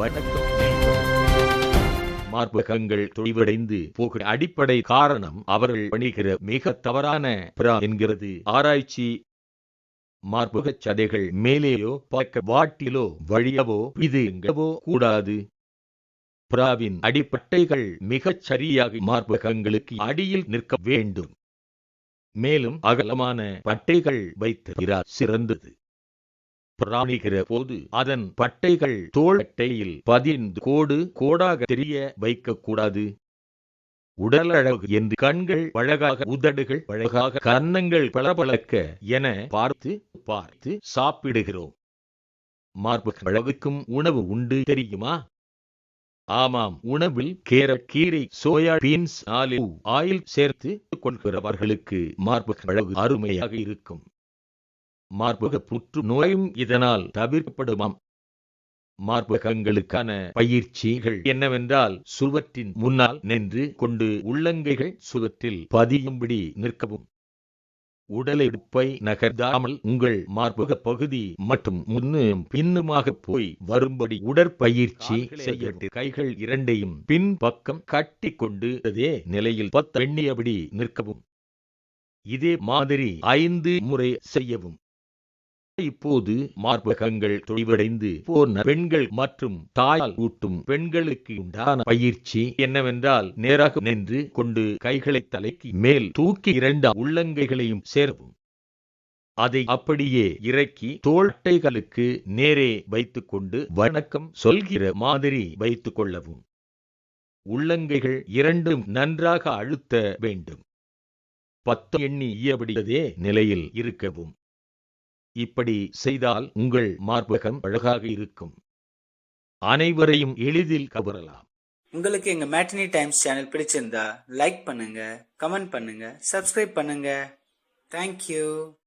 வணக்கம். மார்பகங்கள் தொய்வடைந்து போகிற அடிப்படை காரணம் அவர்கள் பணிகிற மிக தவறான பிரா என்கிறது. ஆராய்ச்சி மார்பகச் சதைகள் மேலேயோ பார்க்க வாட்டிலோ வழியவோ இது எங்கவோ கூடாது. பிராவின் அடிப்பட்டைகள் மிகச் சரியாக மார்பகங்களுக்கு அடியில் நிற்க வேண்டும். மேலும் அகலமான பட்டைகள் வைத்திருக்கிறார். சிறந்தது. பிராணிகிற போது அதன் பட்டைகள் தோள் பட்டையில் பதிந்து கோடு கோடாக தெரிய வைக்கக்கூடாது. உடல் அழகு என்று கண்கள் அழகாக உதடுகள் அழகாக கன்னங்கள் பளபளக்க என பார்த்து பார்த்து சாப்பிடுகிறோம். மார்பு அழகுக்கும் உணவு உண்டு தெரியுமா? ஆமாம் உணவில் கேரட் கீரை சோயா பீன்ஸ் ஆலிவ் ஆயில் சேர்த்து கொள்கிறவர்களுக்கு மார்பு அழகு அருமையாக இருக்கும். மார்பக புற்று நோயும் இதனால் தவிர்க்கப்படுமாம். மார்பகங்களுக்கான பயிற்சிகள் என்னவென்றால் சுவற்றின் முன்னால் நின்று கொண்டு உள்ளங்கைகள் சுவற்றில் பதியும்படி நிற்கவும். உடல் எடுப்பை நகர்த்தாமல் உங்கள் மார்பக பகுதி மற்றும் முன்னும் பின்னுமாக போய் வரும்படி உடற்பயிற்சி செய்யட்டு கைகள் இரண்டையும் பின் பக்கம் கட்டி கொண்டு அதே நிலையில் பத்து எண்ணியபடி நிற்கவும். இதே மாதிரி ஐந்து முறை செய்யவும். இப்போது மார்பகங்கள் தொய்வடைந்து போன பெண்கள் மற்றும் தாயால் ஊட்டும் பெண்களுக்கு உண்டான பயிற்சி என்னவென்றால் நேராக நின்று கொண்டு கைகளை தலைக்கு மேல் தூக்கி இரண்டு உள்ளங்கைகளையும் சேரவும் அதை அப்படியே இறக்கி தோள்ட்டைகளுக்கு நேரே வைத்துக்கொண்டு வணக்கம் சொல்கிற மாதிரி வைத்துக் கொள்ளவும். உள்ளங்கைகள் இரண்டும் நன்றாக அழுத்த வேண்டும். பத்து எண்ணி இயபடியதே நிலையில் இருக்கவும். இப்படி செய்தால் உங்கள் மார்பகம் அழகாக இருக்கும். அனைவரையும் எளிதில் கவரலாம். உங்களுக்கு எங்க மேட்டினி டைம்ஸ் சேனல் பிடிச்சிருந்தா லைக் பண்ணுங்க கமெண்ட் பண்ணுங்க சப்ஸ்கிரைப் பண்ணுங்க. Thank you